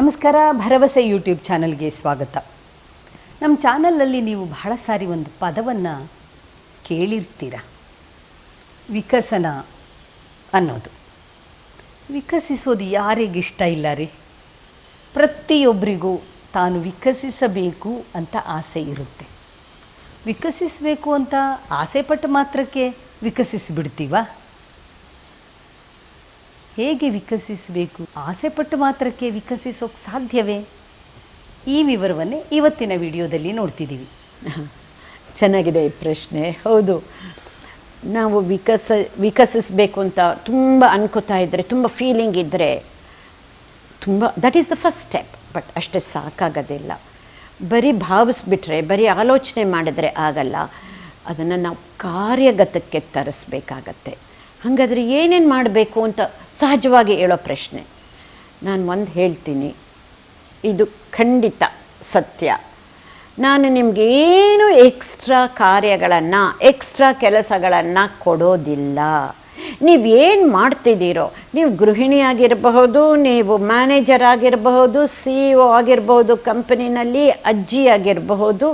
ನಮಸ್ಕಾರ, ಭರವಸೆ ಯೂಟ್ಯೂಬ್ ಚಾನಲ್ಗೆ ಸ್ವಾಗತ. ನಮ್ಮ ಚಾನಲಲ್ಲಿ ನೀವು ಬಹಳ ಸಾರಿ ಒಂದು ಪದವನ್ನು ಕೇಳಿರ್ತೀರ? ವಿಕಸನ ಅನ್ನೋದು. ವಿಕಸಿಸೋದು ಯಾರಿಗಿಷ್ಟ ಇಲ್ಲ ರೀ? ಪ್ರತಿಯೊಬ್ಬರಿಗೂ ತಾನು ವಿಕಸಿಸಬೇಕು ಅಂತ ಆಸೆ ಇರುತ್ತೆ. ವಿಕಸಿಸಬೇಕು ಅಂತ ಆಸೆ ಪಟ್ಟು ಮಾತ್ರಕ್ಕೆ ವಿಕಸಿಸಿಬಿಡ್ತೀವಾ? ಹೇಗೆ ವಿಕಸಿಸಬೇಕು? ಆಸೆಪಟ್ಟು ಮಾತ್ರಕ್ಕೆ ವಿಕಸಿಸೋಕೆ ಸಾಧ್ಯವೇ? ಈ ವಿವರವನ್ನೇ ಇವತ್ತಿನ ವಿಡಿಯೋದಲ್ಲಿ ನೋಡ್ತಿದ್ದೀವಿ. ಚೆನ್ನಾಗಿದೆ ಈ ಪ್ರಶ್ನೆ. ಹೌದು. ನಾವು ವಿಕಸ, ವಿಕಸಿಸಬೇಕು ಅಂತ ತುಂಬ ಅನ್ಕೋತಾ ಇದ್ದರೆ ತುಂಬ ಫೀಲಿಂಗ್ ಇದ್ದರೆ ತುಂಬ that is the first step but ಅಷ್ಟೇ ಸಾಕಾಗೋದಿಲ್ಲ. ಬರೀ ಭಾವಿಸ್ಬಿಟ್ರೆ, ಬರೀ ಆಲೋಚನೆ ಮಾಡಿದ್ರೆ ಆಗಲ್ಲ. ಅದನ್ನು ನಾವು ಕಾರ್ಯಗತಕ್ಕೆ ತರಿಸ್ಬೇಕಾಗತ್ತೆ. ಹಾಗಾದರೆ ಏನೇನು ಮಾಡಬೇಕು ಅಂತ ಸಹಜವಾಗಿ ಹೇಳೋ ಪ್ರಶ್ನೆ. ನಾನು ಒಂದು ಹೇಳ್ತೀನಿ. ಇದು ಖಂಡಿತ ಸತ್ಯ. ನಾನು ನಿಮಗೆ ಏನು ಎಕ್ಸ್ಟ್ರಾ ಕಾರ್ಯಗಳನ್ನು ಎಕ್ಸ್ಟ್ರಾ ಕೆಲಸಗಳನ್ನು ಕೊಡೋದಿಲ್ಲ. ನೀವು ಏನು ಮಾಡ್ತಿದ್ದೀರೋ, ನೀವು ಗೃಹಿಣಿ ಆಗಿರಬಹುದು, ನೀವು ಮ್ಯಾನೇಜರ್ ಆಗಿರಬಹುದು ಸಿ ಇ ಒ ಆಗಿರಬಹುದು ಕಂಪನಿನಲ್ಲಿ ಅಜ್ಜಿ ಆಗಿರಬಹುದು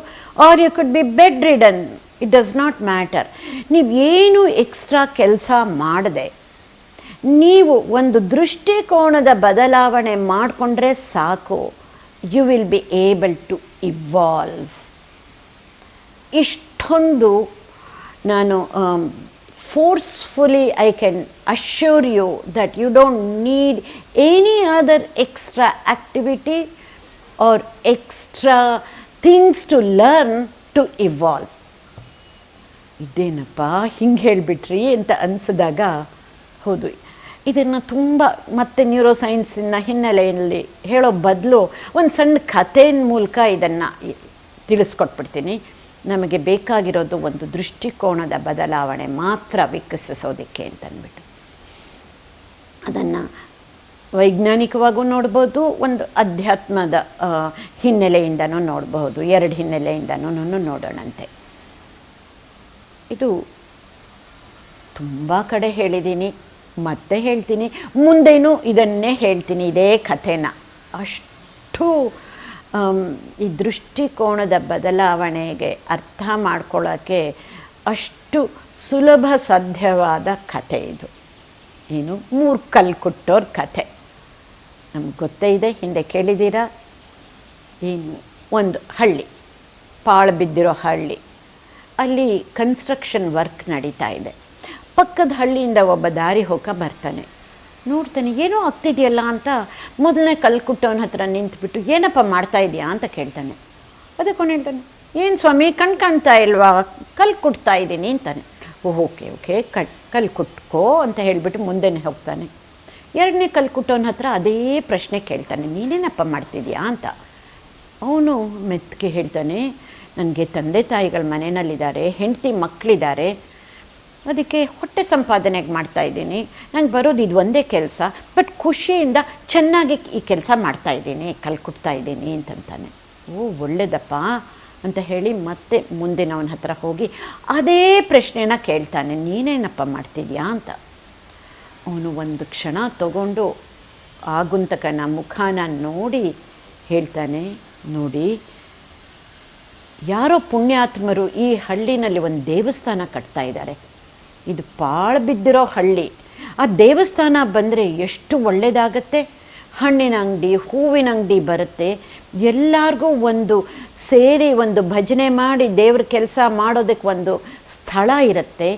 are you could be bedridden it does not matter ನೀವು ಏನು ಎಕ್ಸ್ಟ್ರಾ ಕೆಲಸ ಮಾಡದೆ, ನೀವು ಒಂದು ದೃಷ್ಟಿಕೋನದ ಬದಲಾವಣೆ ಮಾಡಿಕೊಂಡ್ರೆ ಸಾಕು. You will be able to evolve ಇಷ್ಟೊಂದು ನಾನು forcefully I can assure you that you don't need any other extra activity or extra things to learn to evolve ಇದೇನಪ್ಪ? ಹಿಂಗೆ ಹೇಳಿಬಿಟ್ರಿ ಅಂತ ಅನಿಸಿದಾಗ, ಹೌದು. ಇದನ್ನು ತುಂಬ ಮತ್ತೆ ನ್ಯೂರೋ ಸೈನ್ಸಿನ ಹಿನ್ನೆಲೆಯಲ್ಲಿ ಹೇಳೋ ಬದಲು ಒಂದು ಸಣ್ಣ ಕಥೆಯ ಮೂಲಕ ಇದನ್ನು ತಿಳಿಸ್ಕೊಟ್ಬಿಡ್ತೀನಿ. ನಮಗೆ ಬೇಕಾಗಿರೋದು ಒಂದು ದೃಷ್ಟಿಕೋನದ ಬದಲಾವಣೆ ಮಾತ್ರ ವಿಕಸಿಸೋದಕ್ಕೆ ಅಂತಂದ್ಬಿಟ್ಟು ಅದನ್ನು ವೈಜ್ಞಾನಿಕವಾಗೂ ನೋಡ್ಬೋದು, ಒಂದು ಅಧ್ಯಾತ್ಮದ ಹಿನ್ನೆಲೆಯಿಂದನೂ ನೋಡಬಹುದು, ಎರಡು ಹಿನ್ನೆಲೆಯಿಂದನೂ ನೋಡೋಣಂತೆ. ಇದು ತುಂಬ ಕಡೆ ಹೇಳಿದ್ದೀನಿ ಮತ್ತೆ ಹೇಳ್ತೀನಿ. ಮುಂದೇನು ಇದನ್ನೇ ಹೇಳ್ತೀನಿ, ಇದೇ ಕಥೆನ. ಅಷ್ಟು ಈ ದೃಷ್ಟಿಕೋನದ ಬದಲಾವಣೆಗೆ ಅರ್ಥ ಮಾಡ್ಕೊಳ್ಳೋಕ್ಕೆ ಅಷ್ಟು ಸುಲಭ ಸಾಧ್ಯವಾದ ಕಥೆ ಇದು. ಏನು ಮೂರು ಕಲ್ಲು ಕುಟ್ಟೋರ್ ಕಥೆ. ನಮ್ಗೆ ಗೊತ್ತೇ ಇದೆ, ಹಿಂದೆ ಕೇಳಿದ್ದೀರಾ? ಏನು, ಒಂದು ಹಳ್ಳಿ, ಪಾಳು ಬಿದ್ದಿರೋ ಹಳ್ಳಿ. ಅಲ್ಲಿ ಕನ್ಸ್ಟ್ರಕ್ಷನ್ ವರ್ಕ್ ನಡೀತಾ ಇದೆ. ಪಕ್ಕದ ಹಳ್ಳಿಯಿಂದ ಒಬ್ಬ ದಾರಿ ಹೋಗ ಬರ್ತಾನೆ. ನೋಡ್ತಾನೆ, ಏನೋ ಆಗ್ತಿದೆಯಲ್ಲ ಅಂತ ಮೊದಲನೇ ಕಲ್ಕುಟ್ಟವನ ಹತ್ರ ನಿಂತ್ಬಿಟ್ಟು, ಏನಪ್ಪ ಮಾಡ್ತಾ ಇದೆಯಾ? ಅಂತ ಕೇಳ್ತಾನೆ. ಅದಕ್ಕೊಂಡು ಹೇಳ್ತಾನೆ, ಏನು ಸ್ವಾಮಿ, ಕಣ್ ಕಾಣ್ತಾ ಇಲ್ವಾ? ಕಲ್ಲು ಕುಟ್ತಾ ಇದ್ದೀನಿ, ಅಂತಾನೆ. ಓಹ್, ಓಕೆ ಓಕೆ ಕಲ್ ಕಲ್ಲು ಕುಟ್ಕೋ, ಅಂತ ಹೇಳಿಬಿಟ್ಟು ಮುಂದೆನೆ ಹೋಗ್ತಾನೆ. ಎರಡನೇ ಕಲ್ಲು ಕುಟ್ಟೋನ ಹತ್ರ ಅದೇ ಪ್ರಶ್ನೆ ಕೇಳ್ತಾನೆ, ನೀನೇನಪ್ಪ ಮಾಡ್ತಿದ್ಯಾ? ಅಂತ. ಅವನು ಮೆತ್ತಗೆ ಹೇಳ್ತಾನೆ ನನಗೆ ತಂದೆ ತಾಯಿಗಳ ಮನೆಯಲ್ಲಿದ್ದಾರೆ, ಹೆಂಡತಿ ಮಕ್ಕಳಿದ್ದಾರೆ ಅದಕ್ಕೆ ಹೊಟ್ಟೆ ಸಂಪಾದನೆಗೆ ಮಾಡ್ತಾ ಇದ್ದೀನಿ. ನಂಗೆ ಬರೋದು ಇದು ಒಂದೇ ಕೆಲಸ, ಬಟ್ ಖುಷಿಯಿಂದ ಚೆನ್ನಾಗಿ ಈ ಕೆಲಸ ಮಾಡ್ತಾ ಇದ್ದೀನಿ ಕಲ್ಕುಟ್ತಾ ಇದ್ದೀನಿ ಅಂತಂತಾನೆ. ಓ, ಒಳ್ಳೇದಪ್ಪ ಅಂತ ಹೇಳಿ ಮತ್ತೆ ಮುಂದಿನವನ ಹತ್ರ ಹೋಗಿ ಅದೇ ಪ್ರಶ್ನೆನ ಕೇಳ್ತಾನೆ, ನೀನೇನಪ್ಪ ಮಾಡ್ತಿದ್ಯಾ ಅಂತ. ಅವನು ಒಂದು ಕ್ಷಣ ತಗೊಂಡು ಆಗುಂತಕನ ಮುಖಾನ ನೋಡಿ ಹೇಳ್ತಾನೆ, ನೋಡಿ ಯಾರೋ ಪುಣ್ಯಾತ್ಮರು ಈ ಹಳ್ಳಿನಲ್ಲಿ ಒಂದು ದೇವಸ್ಥಾನ ಕಟ್ತಾ ಇದ್ದಾರೆ. ಇದು ಪಾಳು ಬಿದ್ದಿರೋ ಹಳ್ಳಿ. ಆ ದೇವಸ್ಥಾನ ಬಂದರೆ ಎಷ್ಟು ಒಳ್ಳೆಯದಾಗತ್ತೆ ಹಣ್ಣಿನ ಅಂಗಡಿ, ಹೂವಿನ ಅಂಗಡಿ ಬರುತ್ತೆ. ಎಲ್ಲರಿಗೂ ಒಂದು ಸೇರಿ ಒಂದು ಭಜನೆ ಮಾಡಿ ದೇವ್ರ ಕೆಲಸ ಮಾಡೋದಕ್ಕೆ ಒಂದು ಸ್ಥಳ ಇರುತ್ತೆ.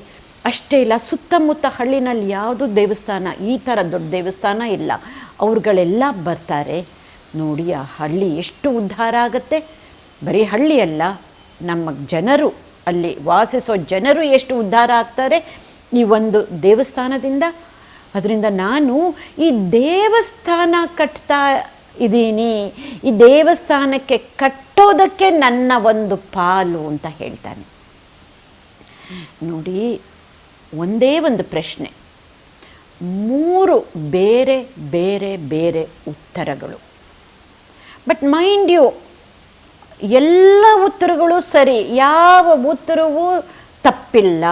ಅಷ್ಟೇ ಇಲ್ಲ, ಸುತ್ತಮುತ್ತ ಹಳ್ಳಿನಲ್ಲಿ ಯಾವುದು ದೇವಸ್ಥಾನ, ಈ ಥರ ದೊಡ್ಡ ದೇವಸ್ಥಾನ ಇಲ್ಲ. ಅವ್ರುಗಳೆಲ್ಲ ಬರ್ತಾರೆ. ನೋಡಿ, ಆ ಹಳ್ಳಿ ಎಷ್ಟು ಉದ್ಧಾರ ಆಗುತ್ತೆ. ಬರೀ ಹಳ್ಳಿಯಲ್ಲ ನಮ್ಮ ಜನರು ಅಲ್ಲಿ ವಾಸಿಸೋ ಜನರು ಎಷ್ಟು ಉದ್ಧಾರ ಆಗ್ತಾರೆ ಈ ಒಂದು ದೇವಸ್ಥಾನದಿಂದ. ಅದರಿಂದ ನಾನು ಈ ದೇವಸ್ಥಾನ ಕಟ್ತಾ ಇದ್ದೀನಿ, ಈ ದೇವಸ್ಥಾನಕ್ಕೆ ಕಟ್ಟೋದಕ್ಕೆ ನನ್ನ ಒಂದು ಪಾಲು ಅಂತ ಹೇಳ್ತಾನೆ. ನೋಡಿ, ಒಂದೇ ಒಂದು ಪ್ರಶ್ನೆ. ಮೂರು ಬೇರೆ ಬೇರೆ ಬೇರೆ ಉತ್ತರಗಳು. ಬಟ್ ಮೈಂಡ್ ಯು ಎಲ್ಲ ಉತ್ತರಗಳು ಸರಿ, ಯಾವ ಉತ್ತರವೂ ತಪ್ಪಿಲ್ಲ.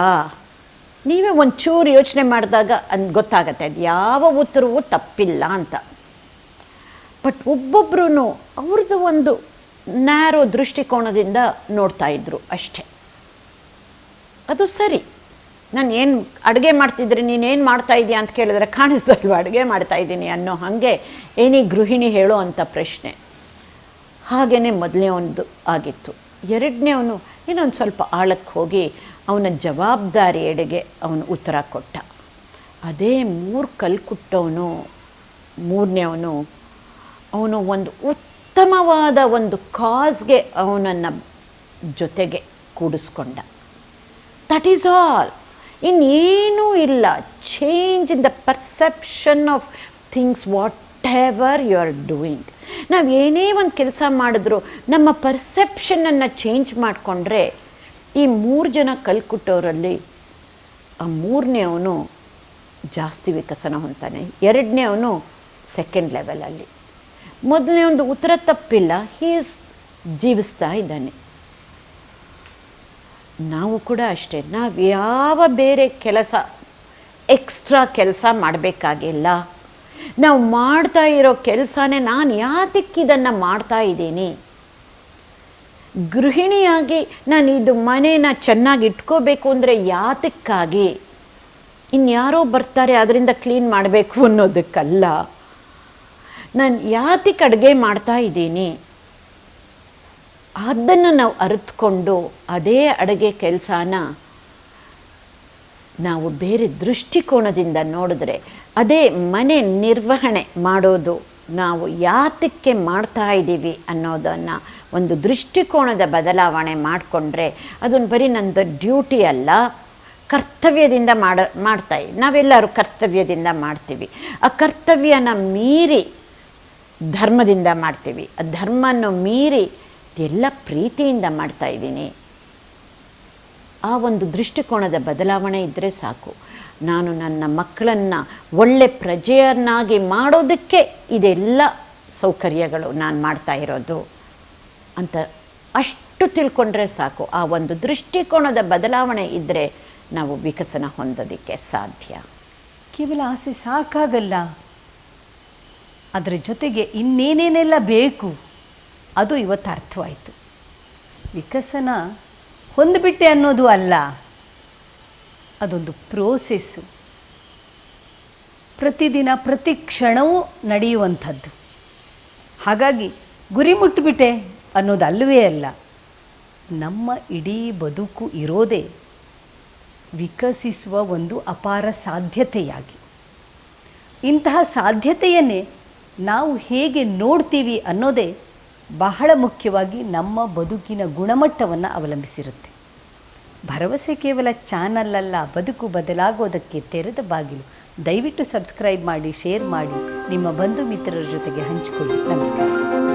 ನೀವೇ ಒಂಚೂರು ಯೋಚನೆ ಮಾಡಿದಾಗ ಅನ್, ಗೊತ್ತಾಗತ್ತೆ, ಅದು ಯಾವ ಉತ್ತರವೂ ತಪ್ಪಿಲ್ಲ ಅಂತ. ಬಟ್ ಒಬ್ಬೊಬ್ರು ಅವ್ರದ್ದು ಒಂದು ನ್ಯಾರೋ ದೃಷ್ಟಿಕೋನದಿಂದ ನೋಡ್ತಾ ಇದ್ರು ಅಷ್ಟೇ. ಅದು ಸರಿ. ನಾನು ಏನು ಅಡುಗೆ ಮಾಡ್ತಿದ್ರೆ ನೀನೇನು ಮಾಡ್ತಾ ಇದೀಯ ಅಂತ ಕೇಳಿದ್ರೆ ಕಾಣಿಸ್ದಲ್ವ ಅಡುಗೆ ಮಾಡ್ತಾ ಇದ್ದೀನಿ ಅನ್ನೋ ಹಾಗೆ ಏನಿ ಗೃಹಿಣಿ ಹೇಳೋ ಅಂತ ಪ್ರಶ್ನೆ. ಹಾಗೆಯೇ ಮೊದಲನೇ ಒಂದು ಆಗಿತ್ತು. ಎರಡನೇವನು ಇನ್ನೊಂದು ಸ್ವಲ್ಪ ಆಳಕ್ಕೆ ಹೋಗಿ ಅವನ ಜವಾಬ್ದಾರಿ ಎಡೆಗೆ ಅವನು ಉತ್ತರ ಕೊಟ್ಟ. ಅದೇ ಮೂರು ಕಲ್ಕುಟ್ಟವನು ಮೂರನೇವನು ಅವನು ಒಂದು ಉತ್ತಮವಾದ ಒಂದು ಕಾಸ್ಗೆ ಅವನನ್ನು ಜೊತೆಗೆ ಕೂಡಿಸ್ಕೊಂಡ. ದಟ್ ಈಸ್ ಆಲ್ ಇನ್ನೇನೂ ಇಲ್ಲ. Change in the perception of things whatever you are doing ನಾವು ಏನೇ ಒಂದು ಕೆಲಸ ಮಾಡಿದ್ರು, ನಮ್ಮ ಪರ್ಸೆಪ್ಷನನ್ನು ಚೇಂಜ್ ಮಾಡಿಕೊಂಡ್ರೆ, ಈ ಮೂರು ಜನ ಕಲ್ಕುಟ್ಟವರಲ್ಲಿ ಆ ಮೂರನೇ ಅವನು ಜಾಸ್ತಿ ವಿಕಸನ ಹೊಂತಾನೆ ಎರಡನೇವನು ಸೆಕೆಂಡ್ ಲೆವೆಲಲ್ಲಿ ಮೊದಲನೇ ಒಂದು ಉತ್ತರ ತಪ್ಪಿಲ್ಲ ಹೀಸ್ ಜೀವಿಸ್ತಾ ಇದ್ದಾನೆ. ನಾವು ಕೂಡ ಅಷ್ಟೇ, ನಾವು ಯಾವ ಬೇರೆ ಕೆಲಸ ಎಕ್ಸ್ಟ್ರಾ ಕೆಲಸ ಮಾಡಬೇಕಾಗಿಲ್ಲ. ನಾವು ಮಾಡ್ತಾ ಇರೋ ಕೆಲಸನೇ ನಾನು ಯಾತಕ್ಕೆ ಇದನ್ನು ಮಾಡ್ತಾ ಇದ್ದೀನಿ? ಗೃಹಿಣಿಯಾಗಿ ನಾನು ಇದು ಮನೇನ ಚೆನ್ನಾಗಿ ಇಟ್ಕೋಬೇಕು ಅಂದರೆ ಯಾತಕ್ಕಾಗಿ? ಇನ್ಯಾರೋ ಬರ್ತಾರೆ ಅದರಿಂದ ಕ್ಲೀನ್ ಮಾಡಬೇಕು ಅನ್ನೋದಕ್ಕಲ್ಲ. ನಾನು ಯಾತಕ್ಕೆ ಅಡುಗೆ ಮಾಡ್ತಾ ಇದ್ದೀನಿ? ಅದನ್ನು ನಾವು ಅರಿತುಕೊಂಡು ಅದೇ ಅಡುಗೆ ಕೆಲಸನ ನಾವು ಬೇರೆ ದೃಷ್ಟಿಕೋನದಿಂದ ನೋಡಿದ್ರೆ ಅದೇ ಮನೆ ನಿರ್ವಹಣೆ ಮಾಡೋದು ನಾವು ಯಾತಕ್ಕೆ ಮಾಡ್ತಾ ಇದ್ದೀವಿ ಅನ್ನೋದನ್ನು ಒಂದು ದೃಷ್ಟಿಕೋನದ ಬದಲಾವಣೆ ಮಾಡಿಕೊಂಡ್ರೆ ಅದನ್ನು ಬರೀ ನಂದು ಡ್ಯೂಟಿ ಅಲ್ಲ, ಕರ್ತವ್ಯದಿಂದ ಮಾಡ, ಮಾಡ್ತಾ ನಾವೆಲ್ಲರೂ ಕರ್ತವ್ಯದಿಂದ ಮಾಡ್ತೀವಿ. ಆ ಕರ್ತವ್ಯನ ಮೀರಿ ಧರ್ಮದಿಂದ ಮಾಡ್ತೀವಿ. ಆ ಧರ್ಮನ ಮೀರಿ ಎಲ್ಲ ಪ್ರೀತಿಯಿಂದ ಮಾಡ್ತಾ ಇದ್ದೀನಿ. ಆ ಒಂದು ದೃಷ್ಟಿಕೋನದ ಬದಲಾವಣೆ ಇದ್ದರೆ ಸಾಕು. ನಾನು ನನ್ನ ಮಕ್ಕಳನ್ನು ಒಳ್ಳೆ ಪ್ರಜೆಯನ್ನಾಗಿ ಮಾಡೋದಕ್ಕೆ ಇದೆಲ್ಲ ಸೌಕರ್ಯಗಳು ನಾನು ಮಾಡ್ತಾ ಇರೋದು ಅಂತ ಅಷ್ಟು ತಿಳ್ಕೊಂಡ್ರೆ ಸಾಕು. ಆ ಒಂದು ದೃಷ್ಟಿಕೋನದ ಬದಲಾವಣೆ ಇದ್ದರೆ ನಾವು ವಿಕಸನ ಹೊಂದೋದಕ್ಕೆ ಸಾಧ್ಯ. ಕೇವಲ ಆಸೆ ಸಾಕಾಗಲ್ಲ. ಅದರ ಜೊತೆಗೆ ಇನ್ನೇನೇನೆಲ್ಲ ಬೇಕು? ಅದು ಇವತ್ತು ಅರ್ಥವಾಯಿತು. ವಿಕಸನ ಹೊಂದ್ಬಿಟ್ಟೆ ಅನ್ನೋದು ಅಲ್ಲ. ಅದೊಂದು ಪ್ರೋಸೆಸ್ಸು ಪ್ರತಿದಿನ, ಪ್ರತಿ ಕ್ಷಣವೂ ನಡೆಯುವಂಥದ್ದು. ಹಾಗಾಗಿ ಗುರಿ ಮುಟ್ಟಿಬಿಟ್ಟೆ ಅನ್ನೋದು ಅಲ್ಲವೇ ಅಲ್ಲ. ನಮ್ಮ ಇಡೀ ಬದುಕು ಇರೋದೇ ವಿಕಸಿಸುವ ಒಂದು ಅಪಾರ ಸಾಧ್ಯತೆಯಾಗಿ. ಇಂತಹ ಸಾಧ್ಯತೆಯನ್ನೇ ನಾವು ಹೇಗೆ ನೋಡ್ತೀವಿ ಅನ್ನೋದೇ ಬಹಳ ಮುಖ್ಯವಾಗಿ ನಮ್ಮ ಬದುಕಿನ ಗುಣಮಟ್ಟವನ್ನು ಅವಲಂಬಿಸಿರುತ್ತೆ. ಭರವಸೆ ಕೇವಲ ಚಾನಲ್ ಅಲ್ಲ ಬದುಕು ಬದಲಾಗೋದಕ್ಕೆ ತೆರೆದ ಬಾಗಿಲು. ದಯವಿಟ್ಟು ಸಬ್ಸ್ಕ್ರೈಬ್ ಮಾಡಿ, ಶೇರ್ ಮಾಡಿ. ನಿಮ್ಮ ಬಂಧು ಮಿತ್ರರ ಜೊತೆಗೆ ಹಂಚಿಕೊಳ್ಳಿ. ನಮಸ್ಕಾರ.